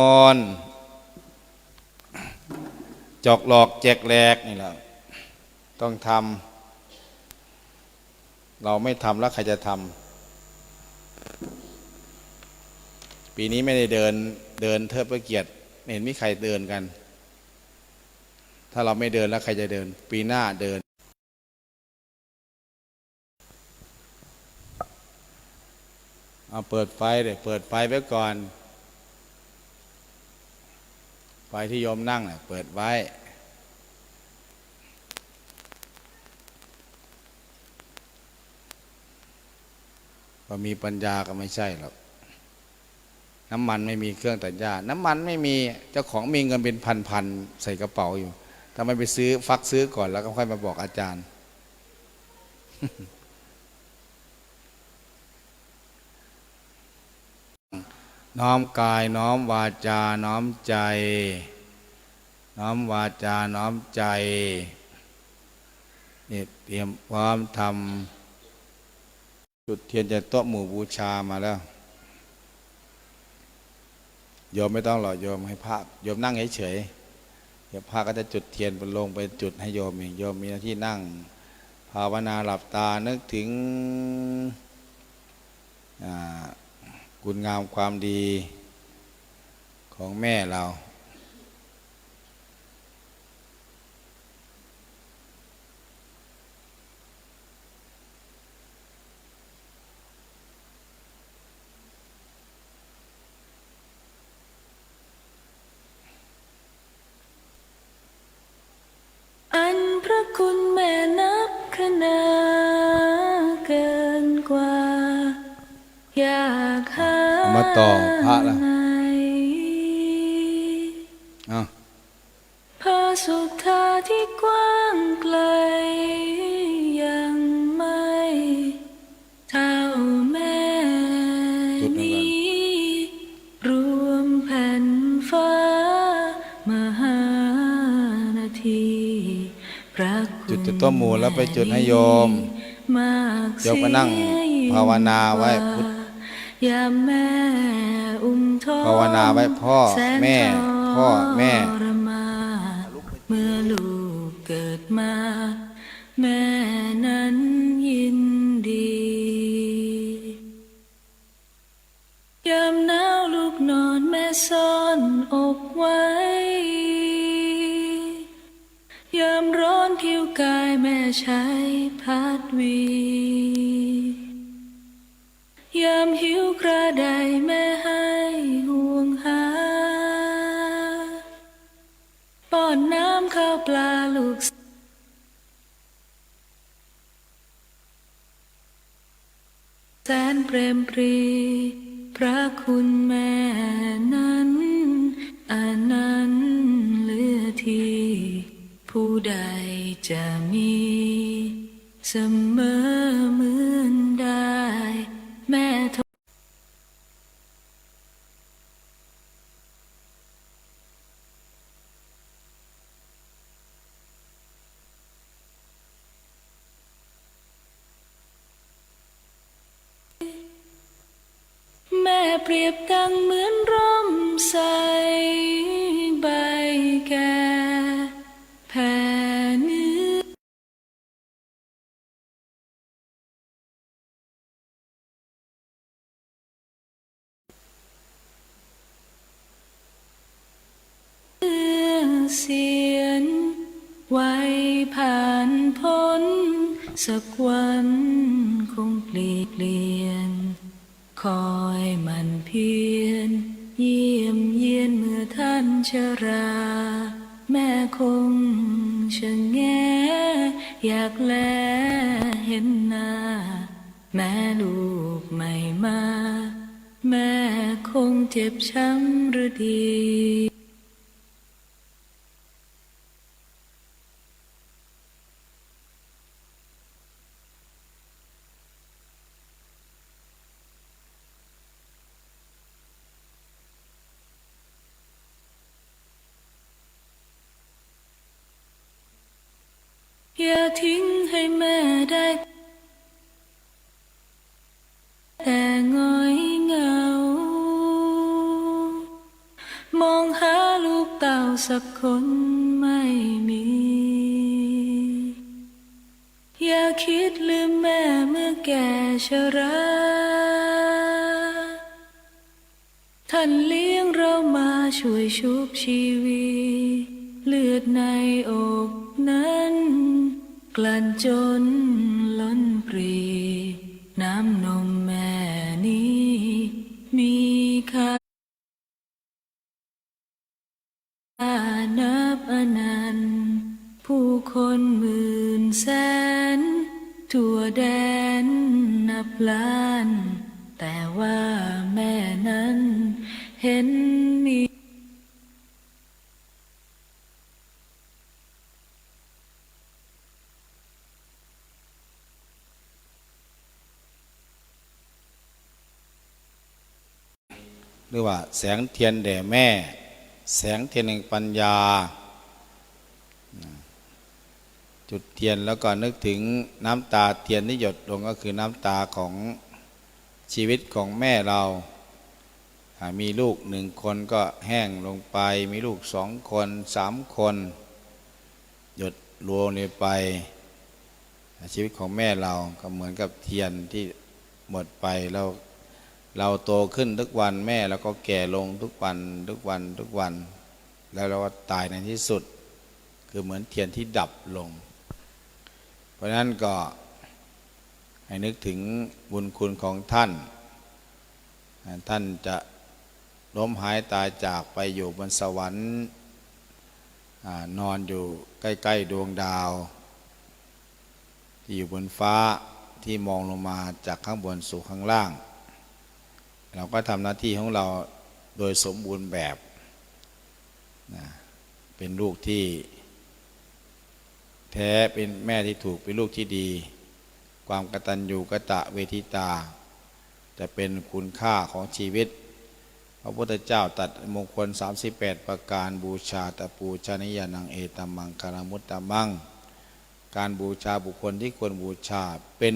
ออนจอกหลอกแจกแหลกนี่แหละต้องทำเราไม่ทำแล้วใครจะทำปีนี้ไม่ได้เดินเดินเทิดพระเกียรติเห็นมีใครเดินกัน ถ้าเราไม่เดินแล้วใครจะเดิน ปีหน้าเดิน เอาเปิดไฟเลยเปิดไฟไว้ก่อน ไฟ ที่โยมนั่งเน่ะเปิดไว้ พอมีปัญญาก็ไม่ใช่หรอก น้ำมันไม่มีเครื่องตัดหญ้า น้ำมันไม่มี เจ้าของมีเงินเป็นพันๆใส่กระเป๋าอยู่ทำไมไปซื้อฟักซื้อก่อนแล้วก็ค่อยมาบอกอาจารย์ น้อมกายน้อมวาจาน้อมใจ น้อมวาจาน้อมใจนี่เตรียมพร้อมทำจุดเทียนจะโต๊ะหมู่บูชามาแล้วโยมไม่ต้องหรอกโยมให้พระโยมนั่งเฉยๆเดี๋ยวพระก็จะจุดเทียนไปลงไปจุดให้โยมเองโยมมีหน้าที่นั่ง ภาวนาหลับตานึกถึงอ่า คุณงามความดีของแม่เรา จุดหนึ่งก่อนนี้รวมแผ่นฟ้ามหานาทีพระคุณจุดจะต้มหมูแล้วไปจุดให้โยมมากโยมก็นั่งภาวนาไว้พุทธยามแม่อุ้มท้องภาวนาไว้พ่อแสนแม่ พ่อแม่ ยามหิวกระไดแม่ให้ห่วงหา ป้อนน้ำข้าวปลาลูกแสนเปรมปรี พระคุณแม่นั้นอันนั้นเหลือที่ผู้ใดจะมีเสมอเหมือนได้ แม่ท แม่ เปรียบดังเหมือนร่มใสใบแก่แผ่เนื้อเสียนไว้ผ่านพ้น สักวันคงเปลี่ยนเปลี่ยน คอยมันเพียน เยี่ยมเยียนเมื่อท่านชรา แม่คงชะแงอยากแลเห็นหน้า แม่ลูกไม่มา แม่คงเจ็บช้ำหรือดี อย่าทิ้งให้แม่ได้ แต่หงอยเหงา มองหาลูกเต่าสักคนไม่มี อย่าคิดลืมแม่เมื่อแก่ชรา ท่านเลี้ยงเรามาช่วยชุบชีวีเลือดในอกนั้น กลั่นจนล้นปรี น้ำนมแม่นี้ มีค่านับอนันต์ผู้คนหมื่นแสน ทั่วแดนนับล้าน แต่ว่าแม่นั้นเห็นมี หรือว่าแสงเทียนแด่แม่ แสงเทียนแห่งปัญญา จุดเทียนแล้วก็นึกถึงน้ำตาเทียนที่หยดลงก็คือน้ำตาของชีวิตของแม่เรามีลูกหนึ่งคนก็แห้งลงไป มีลูกสองคนสามคน หยดรวมลงไป ชีวิตของแม่เราก็เหมือนกับเทียนที่หมดไปเรา เราโตขึ้นทุกวันแม่เราก็แก่ลงทุกวันทุกวันทุกวัน แล้วเราก็ตายในที่สุด คือเหมือนเทียนที่ดับลง เพราะนั้นก็ให้นึกถึงบุญคุณของท่าน ท่านจะล้มหายตายจากไปอยู่บนสวรรค์นอนอยู่ใกล้ ๆ ดวงดาว ที่อยู่บนฟ้าที่มองลงมาจากข้างบนสู่ข้างล่าง เราก็ทำหน้าที่ของเราโดยสมบูรณ์แบบนะเป็นลูกที่ แท้เป็นแม่ที่ถูกเป็นลูกที่ดี ความกตัญญูกะตะเวทิตา จะเป็นคุณค่าของชีวิต พระพุทธเจ้าตัดมงคล 38 ประการบูชาตะปูชนิยานังเอตมมังคารมุตตะมัง การบูชาบุคคลที่ควรบูชาเป็น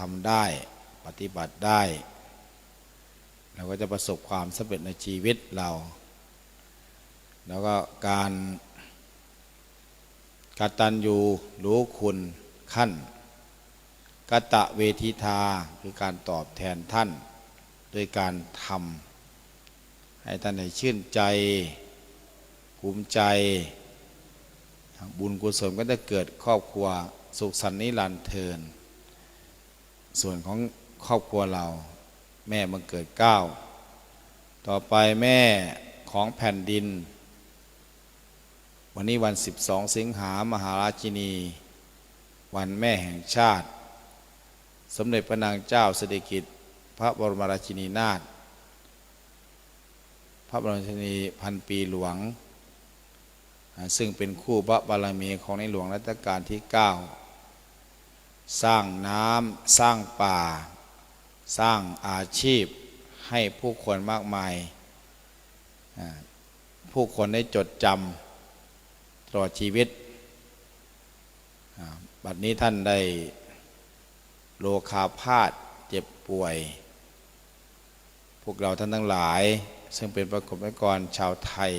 ทำได้ ปฏิบัติได้ เราก็จะประสบความสำเร็จในชีวิตเรา แล้วก็การกตัญญูรู้คุณขั้นกตะเวทิทาคือการตอบแทนท่านโดยการทำให้ท่านได้ชื่นใจภูมิใจ บุญกุศลก็จะเกิดครอบครัวสุขสันต์นิรันดร์เทิน ส่วนของครอบครัวเรา แม่บังเกิดเก้าต่อไปแม่ของแผ่นดิน วันนี้วัน 12 สิงหามหาราชินี วันแม่แห่งชาติ สมเด็จพระนางเจ้าสิริกิติ์พระบรมราชินีนาถพระบรมราชินีพันปีหลวง ซึ่งเป็นคู่พระบารมีของในหลวงรัชกาลที่ 9 สร้างน้ำสร้างป่า สร้างอาชีพให้ผู้คนมากมาย ผู้คนได้จดจำตลอดชีวิต บัดนี้ท่านได้โลคาพาดเจ็บป่วย พวกเราท่านทั้งหลาย ซึ่งเป็นประกบกรชาวไทย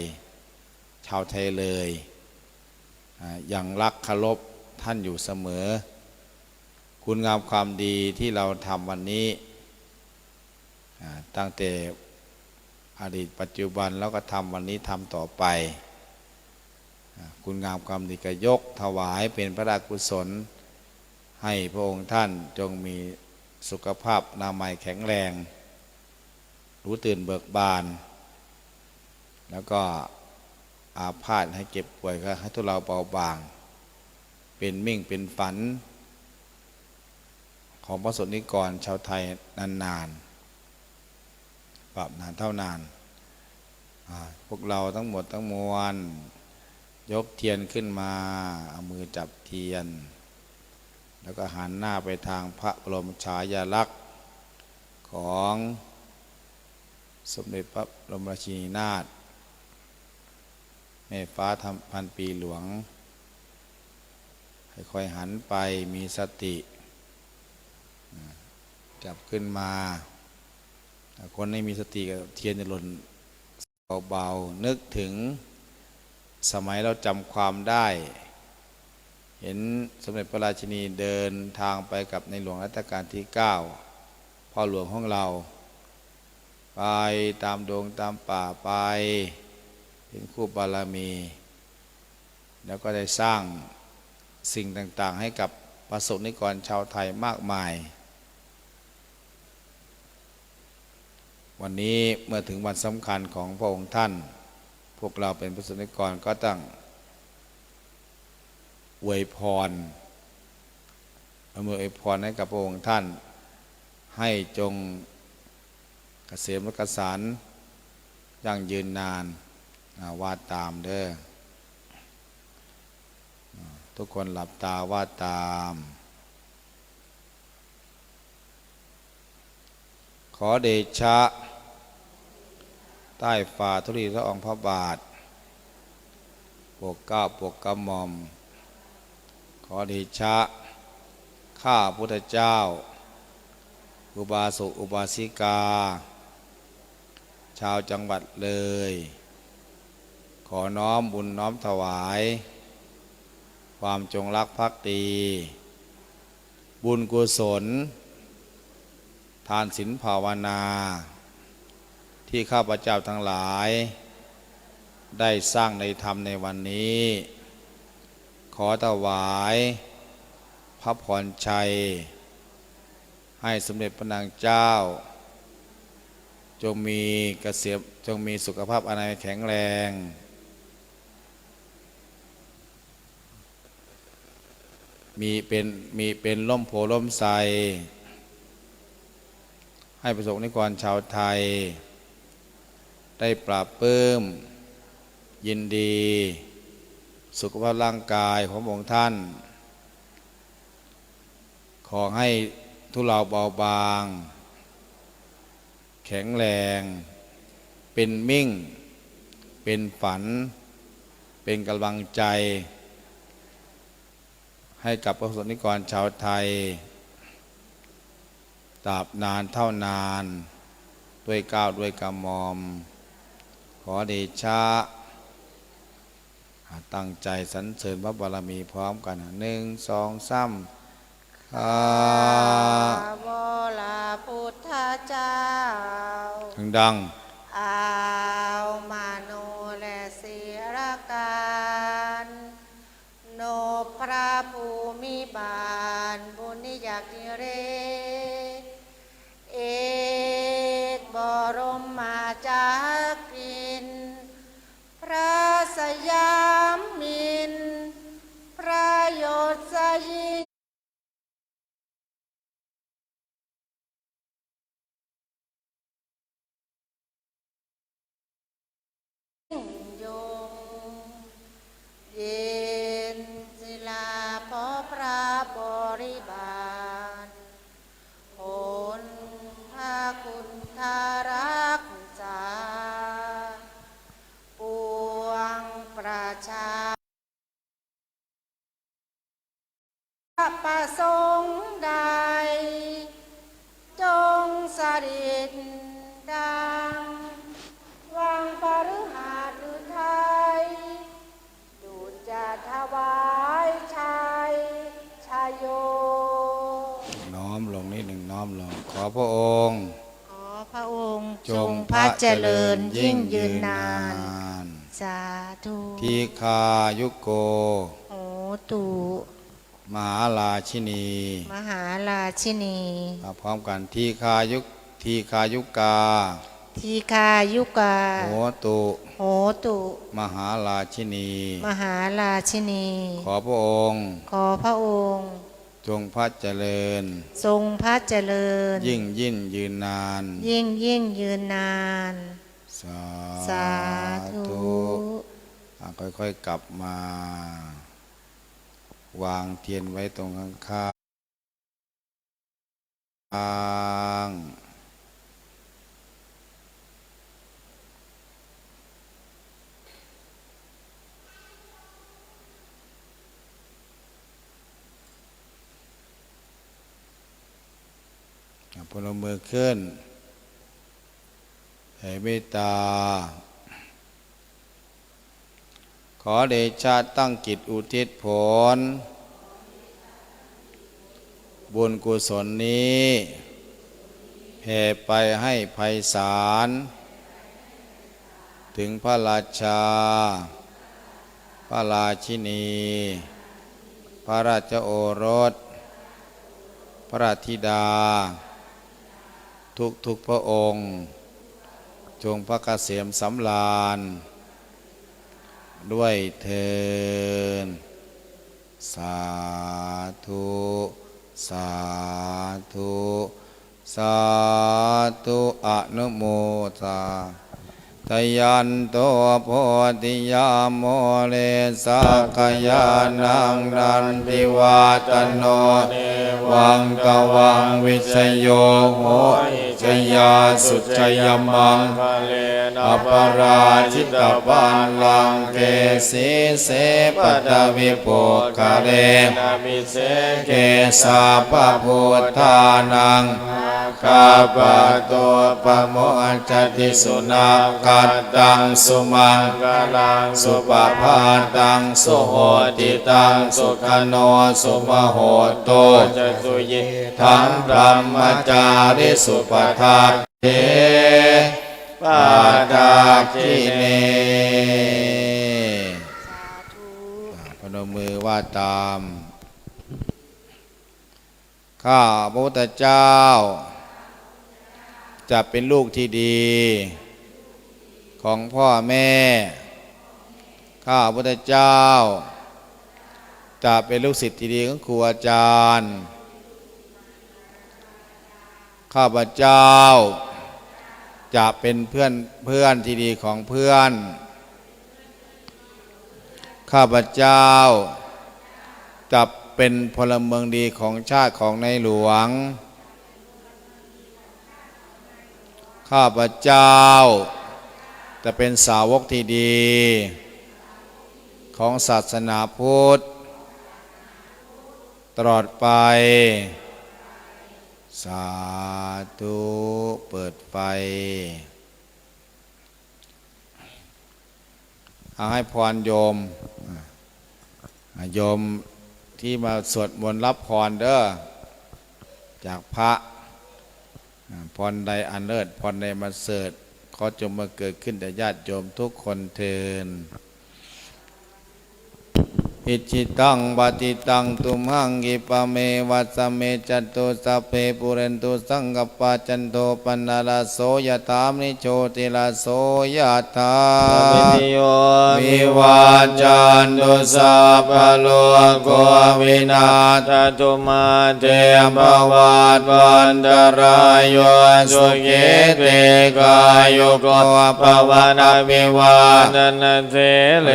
ชาวไทยเลย ยังรักเคารพท่านอยู่เสมอ คุณงามความดีที่เราทำวันนี้ ตั้งแต่อดีตปัจจุบันแล้วก็ทำวันนี้ทำต่อไป คุณงามความดีก็ยกถวายเป็นพระราชกุศล ให้พระองค์ท่านจงมีสุขภาพนามัยแข็งแรง รู้ตื่นเบิกบาน แล้วก็อาพาธให้เก็บป่วยก็ให้ทุเราเบาบาง เป็นมิ่งเป็นฝัน ของพระสนิกรชาวไทยนานๆปรับนานเท่านาน พวกเราทั้งหมดทั้งมวลยกเทียนขึ้นมาเอามือจับเทียน แล้วก็หันหน้าไปทางพระบรมฉายาลักษณ์ของสมเด็จพระบรมราชินีนาถแม่ฟ้าทำพันปีหลวงค่อยๆหันไปมีสติ จับขึ้นมา คนไม่มีสติก็เทียนจะหล่นเบาๆนึกถึงสมัยเราจำความได้ เห็นสมเด็จพระราชินีเดินทางไปกับในหลวงรัชกาลที่ 9 พ่อหลวงของเรา ไปตามดงตามป่าไปเป็นคู่บารมี แล้วก็ได้สร้างสิ่งต่างๆให้กับประสบนิกรชาวไทยมากมาย วันนี้เมื่อถึงวันสำคัญของพระองค์ท่าน พวกเราเป็นประสบนิกรก็ต้องอวยพรอำนวยอวยพรให้กับพระองค์ท่าน ให้จงเกษมและกสารยั่งยืนนานอ่าวาดตามเด้อทุกคนหลับตาวาดตาม ขอเดชะ ใต้ฝ่าทุลีพระองค์พระบาทปกเก้าปกกระหม่อม ขอเดชะ ข้าพุทธเจ้า อุบาสกอุบาสิกา ชาวจังหวัดเลย ขอน้อมบุญน้อมถวาย ความจงรักภักดี บุญกุศล ทานศีลภาวนา ที่ข้าพเจ้าทั้งหลาย ได้สร้างในธรรมในวันนี้ ขอถวาย พระพรชัย ให้สมเด็จพระนางเจ้า จงมีเกษมจงมีสุขภาพอนามัยแข็งแรง มีเป็นมีเป็นล่มโพล่มไทรให้ประสบนิกรชาวไทย ได้ปราบปลื้มยินดี สุขภาพร่างกายขององค์ท่าน ขอให้ทุเลาเบาบาง แข็งแรง เป็นมิ่ง เป็นฝัน เป็นกำลังใจ ให้กับประสนิกรชาวไทยตราบนานเท่านาน ด้วยก้าวด้วยกระหมอม อเดชะตั้งใจสรรเสริญพระบารมีพร้อมกันหนึ่งสองสามข้าวลาพุทธเจ้าดังเอามาโนและศิรการ โนพระภูมิบา ลงขอพระองค์ ขอพระองค์จจงงพพระระเจเจริริญญยิ่ยิ่งงยืยืนนนานานนสาธุทีคายุโก โหตุ มหาราชินีมหาราชินี มาพร้อมกันทีคายุทีคายุกา ทีคายุกา โหตุ โหตุ มหาราชินี มหาราชินี ขอพระองค์ ขอพระองค์ จงพระเจริญ ทรงพระเจริญ ยิ่งยิ่งยืนนาน ยิ่งยิ่งยืนนาน สาสาธุอะค่อยๆกลับมา วางเทียนไว้ตรงข้างข้ พนมมือขึ้นให้เมตตา ขอเดชะตั้งกิจอุทิศผล บุญกุศลนี้แผ่ไปให้ไพศาลถึงพระราชา พระราชินี พระราชโอรส พระราชธิดา ทุกทุกๆพระองค์ จงพระเกษมสำราญ ด้วยเทินสาธุ สาธุ สาธุอนุโมทาทยันโตโพธิยามโมเลสักยานังนันทิวาตโน วังกวังวิชโยโหชยาสุจยมังอปราชิตปันลังเกสีเสปตวิปุกะเรเกสาปพุทธานัง กาปะโตปะโมจติสุนากัดตังสุมังกลังสุปภาตังสุโหติตังสุขโนสุมโหโตจตุยทังพรหมจาริสุปทาเทปาดาคิเนสาธุพนมมือว่าตาม ข้าพระพุทธเจ้า จะเป็นลูกที่ดี ของพ่อแม่ ข้าพระพุทธเจ้า จะเป็นลูกศิษย์ที่ดีของครูอาจารย์ ข้าพระเจ้า จะเป็นเพื่อนเพื่อนที่ดีของเพื่อน ข้าพเจ้าจะเป็นพลเมืองดีของชาติของในหลวง ข้าพเจ้า จะเป็นสาวกที่ดี ของศาสนาพุทธ ตลอดไป สาธุเปิดไฟเอาให้พรโยมอะโยมที่มาสวดมนต์รับพรเด้อจากพระ พรใดอันเลิศพรใดมาเสริฐขอจงมาเกิดขึ้นแต่ญาติโยมทุกคนเทิน อิจิตังปฏิตังตุมหังกิปะเมวัสเมจัตตุสัพเพปุเรนตุสังกปปจันโทปนาลาโสยถามนิโชติลาโสยถาโยวิวาจันตุสัพพะโลกโกวินาศตตุมาเตเตมภวัตวันตรายโยสุขิเตกายโยโกภวนาวิวานนเทเลเล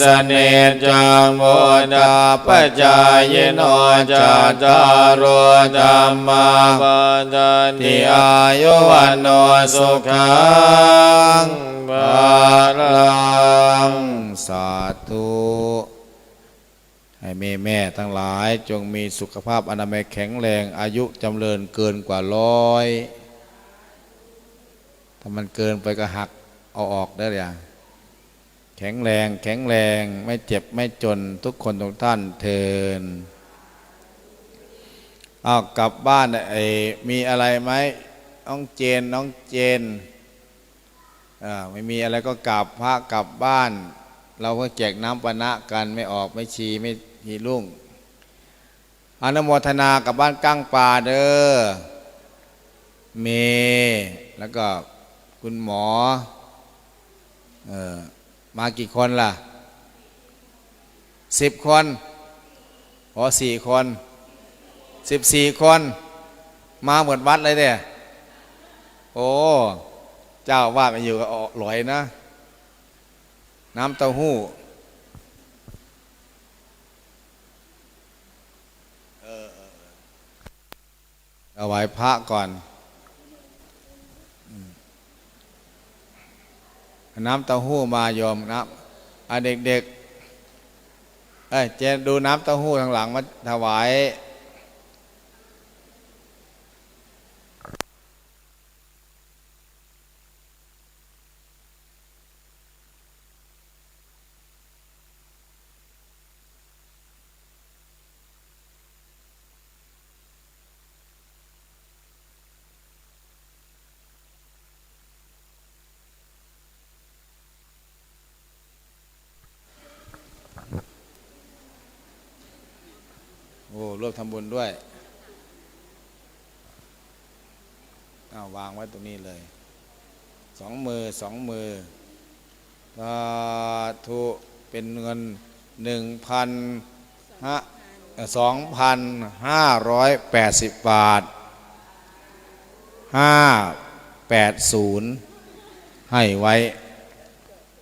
สเนจังโมดาปจายโนจัตตารโธรรมาปาดันติอายุวันโนสุขังบาลังสาธุให้แม่แม่ทั้งหลายจงมีสุขภาพอนามัยแข็งแรงอายุจำเริญเกินกว่าร้อย ถ้ามันเกินไปก็หักเอาออกได้เลยอะ แข็งแรง แข็งแรง ไม่เจ็บไม่จนทุกคนทุกท่านเทินเอากลับบ้านไอ้มีอะไรไหมน้องเจนน้องเจนอ่าไม่มีอะไรก็กลับพระกลับบ้าน เราก็แจกน้ำปนะกันไม่ออกไม่ชีไม่ทีรุ่งอนุโมทนากับบ้านกั้งป่าเด้อเม แล้วก็คุณหมอเออ มากี่คนล่ะสิบคนขอสี่คนสิบสี่คน มาหมดวัดเลยเนี่ยโอ้ เจ้าว่าดมาอยู่กับหลอยนะ น้ำเต้าหู้เออเออเออเอาไว้พระก่อน น้ำเต้าหู้มาโยมนะอะเด็กๆเอ้ยเจนดูน้ำเต้าหู้ทางหลังมาถวายำบุญด้วยเอาวางไว้ตรงนี้เลย สองมือสองมือสาธุเป็นเงินหนึ่งพันห้าสองพันห้าร้อยแปดสิบบาทห้าแปดศูนย์ให้ไว้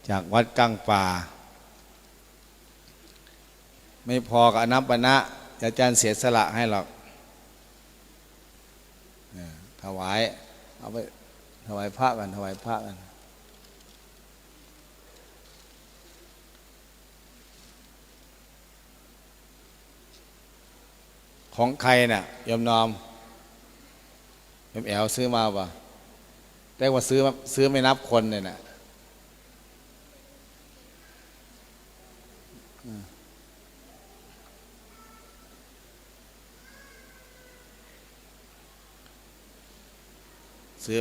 จากวัดกั้งป่า ไม่พอกับอนัปปณะ อาจารย์เสียสละให้หรอกถวาย เอาไปถวายพระกันถวายพระกันของใครน่ะยมนอมยมแอลซื้อมาป่ะแต่ว่าซื้อซื้อไม่นับคนเนี่ยนะ ซื้อ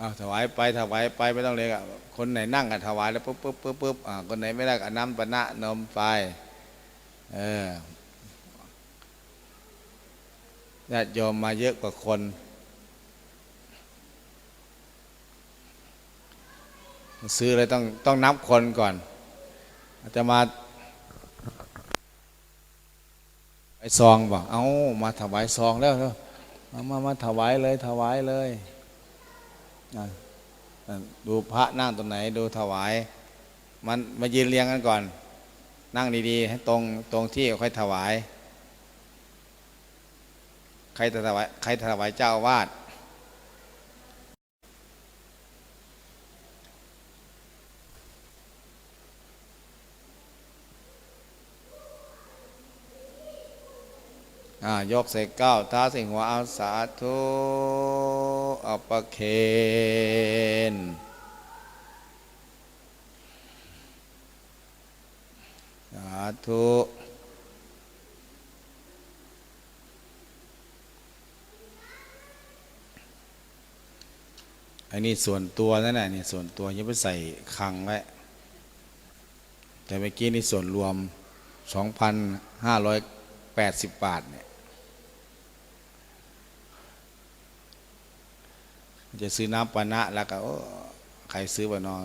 อาถวายไปถวายไปไม่ต้องเลยอะคนไหนนั่งกันถวายแล้วปุ๊บปุ๊บปุ๊บปุ๊บอ่าคนไหนไม่ได้ก็น้ำปะนะนมไปเออญาติโยมมาเยอะกว่าคน ซื้อเลยต้องต้องนับคนก่อนอาจจะมา ไอซองบอกเอามาถวายซองแล้วมามามาถวายเลยถวายเลยดูพระนั่งตรงไหนดูถวาย มันมายืนเรียงกันก่อน นั่งดีๆให้ตรงตรงที่ค่อยถวาย ใครจะถวายใครถวายเจ้าวาด ยกใส่เก้าท้าใส่หัวเอาสาธุอาปเคนสาธุอันนี้ส่วนตัวนั่นแหละนี่ส่วนตัวยังไปใส่คังไว้แต่เมื่อกี้นี่ส่วนรวม 2,580 บาทเนี่ย จะซื้อน้ำปานะแล้วก็ใครซื้อบ่นอ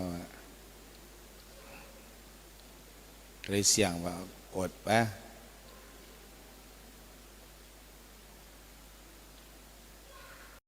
เลยเสี่ยงว่าอดไป